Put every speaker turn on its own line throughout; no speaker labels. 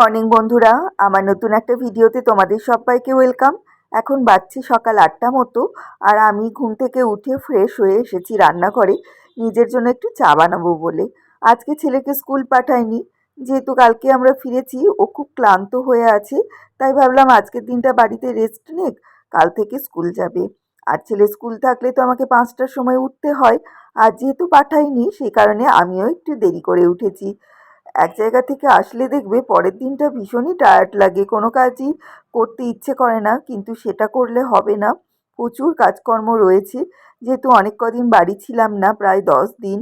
Morning, বন্ধুরা। আমার নতুন একটা ভিডিওতে তোমাদের সবাইকে ওয়েলকাম। এখন বাজছে সকাল আটটা মতো, আর আমি ঘুম থেকে উঠে ফ্রেশ হয়ে এসেছি রান্নাঘরে। নিজের জন্য একটু চা বানাবো বলে। আজকে ছেলেকে স্কুল পাঠাইনি। যেহেতু কালকে আমরা ফিরেছি, ও খুব ক্লান্ত হয়ে আছে, তাই ভাবলাম আজকের দিনটা বাড়িতে রেস্ট নেক, কাল থেকে স্কুল যাবে। আর ছেলে স্কুল থাকলে তো আমাকে পাঁচটার সময় উঠতে হয়। আর যেহেতু পাঠাইনি, সেই কারণে আমিও একটু দেরি করে উঠেছি। এক জায়গা থেকে আসলে দেখবে পরের দিনটা ভীষণই টায়ার্ড লাগে। কোনো কাজই করতে ইচ্ছে করে না, কিন্তু সেটা করলে হবে না। প্রচুর কাজকর্ম রয়েছে। যেহেতু অনেক কদিন বাড়ি ছিলাম না, প্রায় দশ দিন।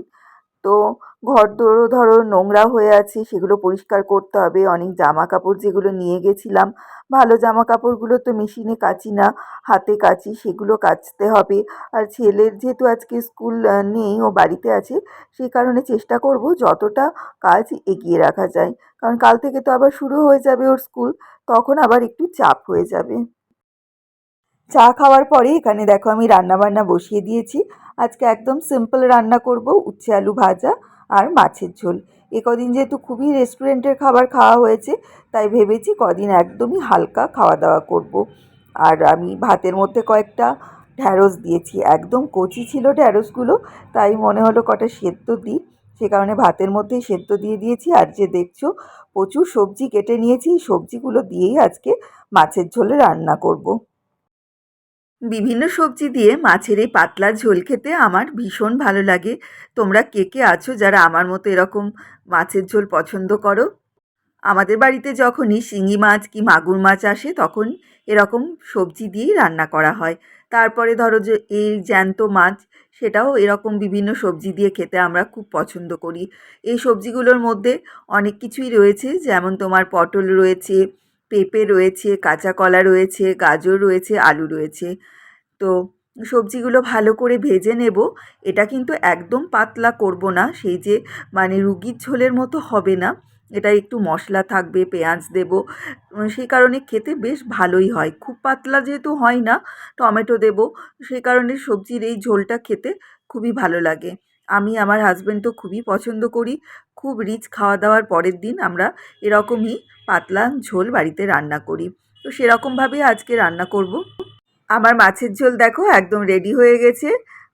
তো ঘর দোরও ধরো নোংরা হয়ে আছে, সেগুলো পরিষ্কার করতে হবে। অনেক জামা কাপড় যেগুলো নিয়ে গেছিলাম, ভালো জামা কাপড়গুলো তো মেশিনে কাচি না, হাতে কাচি, সেগুলো কাচতে হবে। আর ছেলের যেহেতু আজকে স্কুল নেই, ও বাড়িতে আছে সেই কারণে চেষ্টা করব যতটা কাজ এগিয়ে রাখা যায়। কারণ কাল থেকে তো আবার শুরু হয়ে যাবে ওর স্কুল, তখন আবার একটু চাপ হয়ে যাবে। চা খাওয়ার পরে এখানে দেখো আমি রান্না বান্না বসিয়ে দিয়েছি। আজকে একদম সিম্পল রান্না করব, উচ্ছে আলু ভাজা আর মাছের ঝোল। এ কদিন যেহেতু খুবই রেস্টুরেন্টের খাবার খাওয়া হয়েছে, তাই ভেবেছি কদিন একদমই হালকা খাওয়া দাওয়া করব। আর আমি ভাতের মধ্যে কয়েকটা ঢ্যাঁড়স দিয়েছি। একদম কচি ছিল ঢ্যাঁড়সগুলো, তাই মনে হলো কটা সেদ্ধ দিই। সে কারণে ভাতের মধ্যেই সেদ্ধ দিয়ে দিয়েছি। আর যে দেখছ, প্রচুর সবজি কেটে নিয়েছি। সবজিগুলো দিয়েই আজকে মাছের ঝোলে রান্না করব। বিভিন্ন সবজি দিয়ে মাছের এই পাতলা ঝোল খেতে আমার ভীষণ ভালো লাগে। তোমরা কে কে আছো যারা আমার মতো এরকম মাছের ঝোল পছন্দ করো? আমাদের বাড়িতে যখনই শিঙি মাছ কি মাগুর মাছ আসে, তখন এরকম সবজি দিয়েই রান্না করা হয়। তারপরে ধরো যে এই জ্যান্ত মাছ, সেটাও এরকম বিভিন্ন সবজি দিয়ে খেতে আমরা খুব পছন্দ করি। এই সবজিগুলোর মধ্যে অনেক কিছুই রয়েছে, যেমন তোমার পটল রয়েছে পেঁপে রয়েছে, কাঁচা কলা রয়েছে, গাজর রয়েছে, আলু রয়েছে। তো সবজিগুলো ভালো করে ভেজে নেব। এটা কিন্তু একদম পাতলা করব না, সেই যে মানে রুগীর ঝোলের মতো হবে না। এটা একটু মশলা থাকবে, পেঁয়াজ দেব। সেই কারণে খেতে বেশ ভালোই হয়। খুব পাতলা যেহেতু হয় না, টমেটো দেব। সেই কারণে সবজির এই ঝোলটা খেতে খুবই ভালো লাগে। আমি আমার হাজব্যান্ড তো খুবই পছন্দ করি। খুব রিচ খাওয়া দাওয়ার পরের দিন আমরা এরকমই পাতলা ঝোল বাড়িতে রান্না করি। তো সেরকমভাবেই আজকে রান্না করব। আমার মাছের ঝোল দেখো একদম রেডি হয়ে গেছে।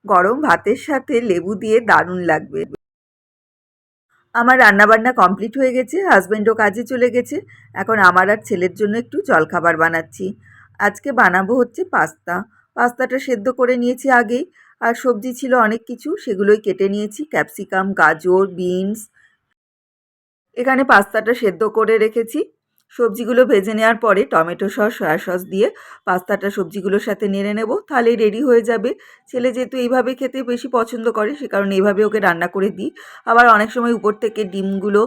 গরম ভাতের সাথে লেবু দিয়ে দারুণ লাগবে। আমার রান্নাবান্না কমপ্লিট হয়ে গেছে হাজব্যান্ডও কাজে চলে গেছে। এখন আমার আর ছেলের জন্য একটু জলখাবার বানাচ্ছি। আজকে বানাবো হচ্ছে পাস্তা। পাস্তাটা সেদ্ধ করে নিয়েছি আগেই। আর সবজি ছিল অনেক কিছু, সেগুলোই কেটে নিয়েছি। ক্যাপসিকাম, গাজর, বিনস। এখানে পাস্তাটা সেদ্ধ করে রেখেছি। সবজিগুলো ভেজে নেওয়ার পরে টমেটো সস, সয়া সস দিয়ে পাস্তাটা সবজিগুলোর সাথে নেড়ে নেব। তাহলেই রেডি হয়ে যাবে। ছেলে যেহেতু এইভাবে খেতে বেশি পছন্দ করে, সে কারণে এইভাবে ওকে রান্না করে দিই। আবার অনেক সময় উপর থেকে ডিমগুলো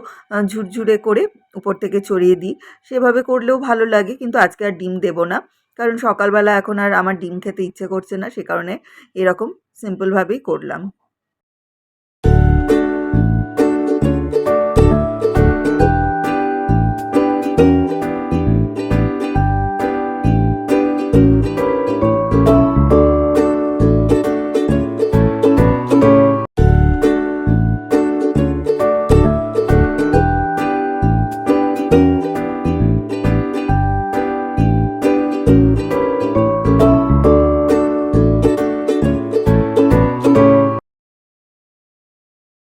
ঝুরঝুরে করে উপর থেকে ছড়িয়ে দিই। সেভাবে করলেও ভালো লাগে, কিন্তু আজকে আর ডিম দেবো না। কারণ সকালবেলা এখন আর আমার ডিম খেতে ইচ্ছে করছে না, সে কারণে এরকম সিম্পলভাবেই করলাম।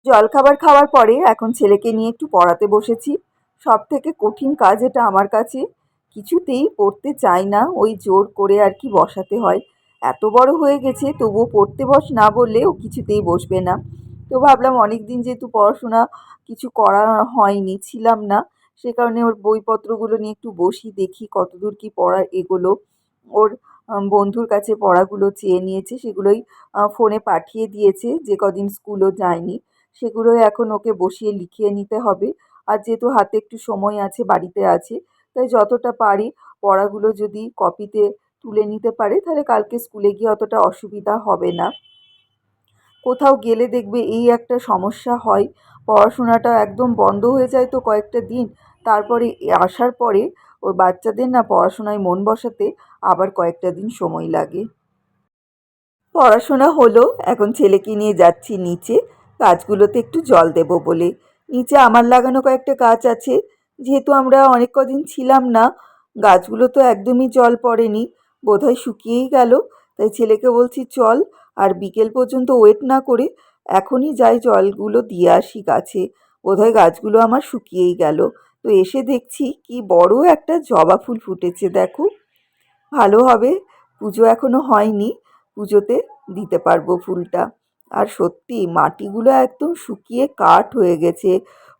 জলখাবার খাওয়ার পরে এখন ছেলেকে নিয়ে একটু পড়াতে বসেছি। সব থেকে কঠিন কাজ এটা আমার কাছে। কিছুতেই পড়তে চাই না, ওই জোর করে আর কি বসাতে হয়। এত বড় হয়ে গেছে, তবুও পড়তে বস না বললে ও কিছুতেই বসবে না। তো ভাবলাম অনেক দিন যেহেতু পড়াশোনা কিছু করা হয়নি, ছিলাম না, সে কারণে ওর বইপত্রগুলো নিয়ে একটু বসি, দেখি কতদূর কি পড়া এগোলো। ওর বন্ধুর কাছে পড়াগুলো চেয়ে নিয়েছে, সেগুলোই ফোনে পাঠিয়ে দিয়েছে, যে কদিন স্কুলও যায়নি। সেগুলোই এখন ওকে বসিয়ে লিখিয়ে নিতে হবে। আর যেহেতু হাতে একটু সময় আছে, বাড়িতে আছে, তাই যতটা পারি পড়াগুলো যদি কপিতে তুলে নিতে পারে, তাহলে কালকে স্কুলে গিয়ে অতটা অসুবিধা হবে না। কোথাও গেলে দেখবে এই একটা সমস্যা হয়। পড়াশোনাটা একদম বন্ধ হয়ে যায় তো কয়েকটা দিন, তারপরে আসার পরে ওই বাচ্চাদের না পড়াশোনায় মন বসাতে আবার কয়েকটা দিন সময় লাগে। পড়াশোনা হলো, এখন ছেলেকে নিয়ে যাচ্ছি নিচে। গাছগুলোতে একটু জল দেব বলে। নিচে আমার লাগানো কয়েকটা গাছ আছে। যেহেতু আমরা অনেক কদিন ছিলাম না, গাছগুলো তো একদমই জল পড়েনি, বোধহয় শুকিয়েই গেল। তাই ছেলেকে বলছি, চল, আর বিকেল পর্যন্ত ওয়েট না করে এখনই যাই জলগুলো দিয়ে আসি গাছে। বোধহয় গাছগুলো আমার শুকিয়েই গেল। তো এসে দেখছি কি বড় একটা জবা ফুল ফুটেছে, দেখো। ভালো হবে, পুজো এখনও হয়নি, পুজোতে দিতে পারব ফুলটা। আর সত্যি, মাটিগুলো একদম শুকিয়ে কাঠ হয়ে গেছে।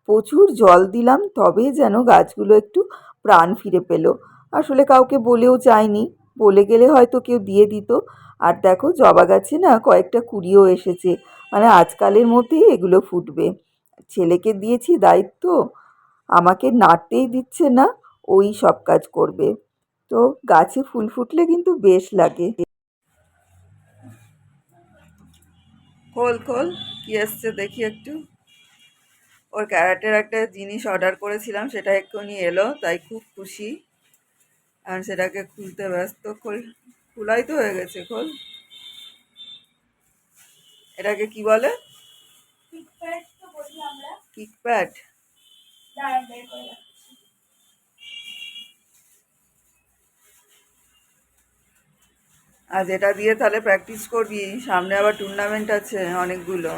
প্রচুর জল দিলাম, তবে যেন গাছগুলো একটু প্রাণ ফিরে পেল। আসলে কাউকে বলেও যায়নি, বলে গেলে হয়তো কেউ দিয়ে দিত। আর দেখো, জবা গাছে না কয়েকটা কুড়িও এসেছে মানে আজকালের মধ্যেই এগুলো ফুটবে। ছেলেকে দিয়েছি দায়িত্ব, আমাকে নাড়তেই দিচ্ছে না, ওই সব কাজ করবে। তো গাছে ফুল ফুটলে কিন্তু বেশ লাগে। খোল খোল কি এসছে দেখি একটু। ওর ক্যারাটের একটা জিনিস অর্ডার করেছিলাম সেটা এক্ষুনি এলো তাই খুব খুশি। আর সেটাকে খুলতে ব্যস্ত খোল খোলাই তো হয়ে গেছে খোল। এটাকে কি বলে? কিক প্যাড আজ এটা দিয়ে তাহলে প্র্যাকটিস করবি সামনে আবার টুর্নামেন্ট আছে অনেকগুলো।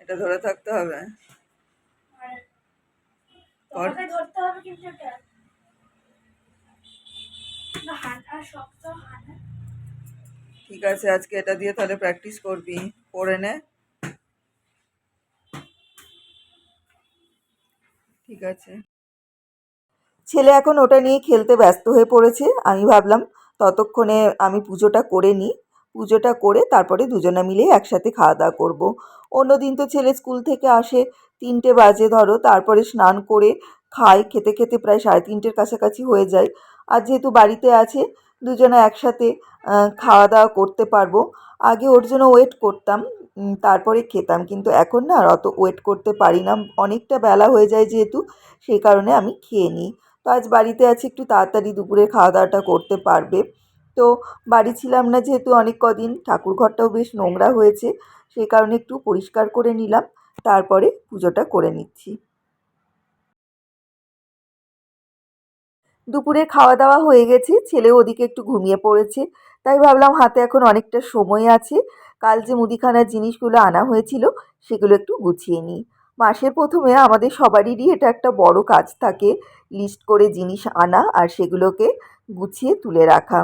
এটা ধরে থাকতে হবে। ঠিক আছে আজকে এটা দিয়ে তাহলে প্র্যাকটিস করবি পড়ে নে। ঠিক আছে। ছেলে এখন ওটা নিয়ে খেলতে ব্যস্ত হয়ে পড়েছে। আমি ভাবলাম ততক্ষণে আমি পুজোটা করে নিই। পুজোটা করে তারপরে দুজনে মিলে একসাথে খাওয়া দাওয়া করব। অন্যদিন তো ছেলে স্কুল থেকে আসে, তিনটে বাজে ধরো, তারপরে স্নান করে খায়, খেতে খেতে প্রায় সাড়ে তিনটের কাছাকাছি হয়ে যায়। আর যেহেতু বাড়িতে আছে, দুজনে একসাথে খাওয়া দাওয়া করতে পারব। আগে ওর জন্য ওয়েট করতাম তারপরে খেতাম। কিন্তু এখন না আর অত ওয়েট করতে পারি না। অনেকটা বেলা হয়ে যায় যেহেতু, সেই কারণে আমি খেয়ে নিই। তো আজ বাড়িতে আছি, একটু তাড়াতাড়ি দুপুরে খাওয়া দাওয়াটা করতে পারবে। তো বাড়ি ছিলাম না যেহেতু অনেক কদিন, ঠাকুর ঘরটাও বেশ নোংরা হয়েছে, সেই কারণে একটু পরিষ্কার করে নিলাম, তারপরে পুজোটা করে নিচ্ছি। দুপুরে খাওয়া দাওয়া হয়ে গেছে ছেলে ওদিকে একটু ঘুমিয়ে পড়েছে, তাই ভাবলাম হাতে এখন অনেকটা সময় আছে, কাল যে মুদিখানার জিনিসগুলো আনা হয়েছিল, সেগুলো একটু গুছিয়ে নিই। মাসের প্রথমে আমাদের সবারই এটা একটা বড় কাজ থাকে লিস্ট করে জিনিস আনা আর সেগুলোকে গুছিয়ে তুলে রাখা।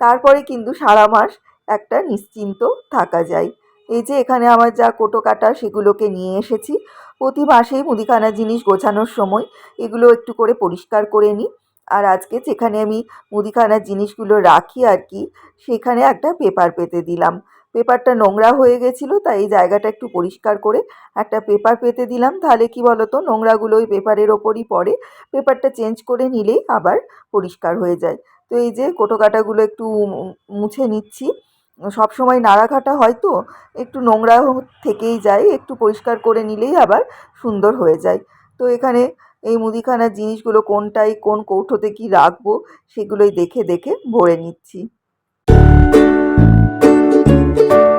তারপরে কিন্তু সারা মাস একটা নিশ্চিন্ত থাকা যায়। এই যে এখানে আমার যা কোটো কাটা সেগুলোকে নিয়ে এসেছি। প্রতি মাসেই মুদিখানা জিনিস গোছানোর সময় এগুলো একটু করে পরিষ্কার করে নিই। আর আজকে যেখানে আমি মুদিখানার জিনিসগুলো রাখি আর কি, সেখানে একটা পেপার পেতে দিলাম। পেপারটা নোংরা হয়ে গেছিল, তাই এই জায়গাটা একটু পরিষ্কার করে একটা পেপার পেতে দিলাম। তাহলে কি বলতো, নোংরাগুলো ওই পেপারের ওপরই পড়ে। পেপারটা চেঞ্জ করে নিলেই আবার পরিষ্কার হয়ে যায়। তো এই যে কোটো কাটাগুলো একটু মুছে নিচ্ছি। সব সময় নাড়াঘাটা হয় তো, একটু নোংরা থেকেই যায়। একটু পরিষ্কার করে নিলেই আবার সুন্দর হয়ে যায়। তো এখানে এই মুদিখানার জিনিসগুলো কোনটায় কোন কৌটোতে কি রাখব, সেগুলোই দেখে দেখে ভরে নিচ্ছি। thank you.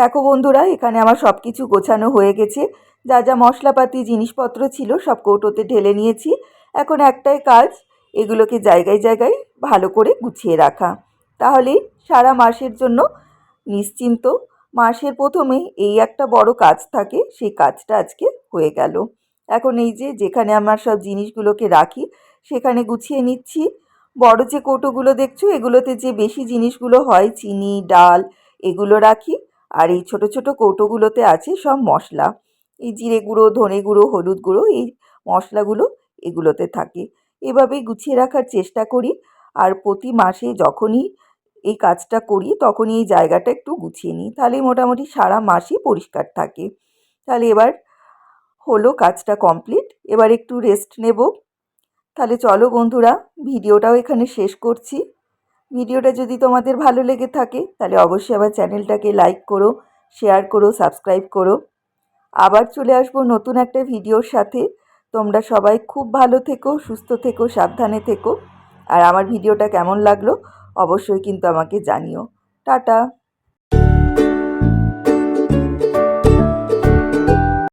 দেখো বন্ধুরা, এখানে আমার সব কিছু গোছানো হয়ে গেছে। যা যা মশলাপাতি, জিনিসপত্র ছিল সব কৌটোতে ঢেলে নিয়েছি। এখন একটাই কাজ, এগুলোকে জায়গায় জায়গায় ভালো করে গুছিয়ে রাখা। তাহলে সারা মাসের জন্য নিশ্চিন্ত, মাসের প্রথমে এই একটা বড় কাজ থাকে, সেই কাজটা আজকে হয়ে গেল। এখন এই যে, যেখানে আমার সব জিনিসগুলোকে রাখি, সেখানে গুছিয়ে নিচ্ছি। বড় যে কৌটোগুলো দেখছ, এগুলোতে যে বেশি জিনিসগুলো হয়, চিনি, ডাল, এগুলো রাখি। আর এই ছোট ছোট কৌটোগুলোতে আছে সব মশলা। এই জিরে গুঁড়ো, ধনে গুঁড়ো, হলুদ গুঁড়ো, এই মশলাগুলো এগুলোতে থাকে। এভাবেই গুছিয়ে রাখার চেষ্টা করি আর প্রতি মাসে যখনই এই কাজটা করি তখনই এই জায়গাটা একটু গুছিয়ে নিই। তাহলে মোটামুটি সারা মাসই পরিষ্কার থাকে। তাহলে এবার হলো কাজটা কমপ্লিট, এবার একটু রেস্ট নেব। তাহলে চলো বন্ধুরা, ভিডিওটাও এখানে শেষ করছি। ভিডিওটা যদি তোমাদের ভালো লেগে থাকে, তাহলে অবশ্যই আবার চ্যানেলটাকে লাইক করো শেয়ার করো সাবস্ক্রাইব করো। আবার চলে আসব নতুন একটা ভিডিওর সাথে। তোমরা সবাই খুব ভালো থেকো, সুস্থ থেকো, সাবধানে থেকো। আর আমার ভিডিওটা কেমন লাগল, অবশ্যই কিন্তু আমাকে জানিও। টাটা!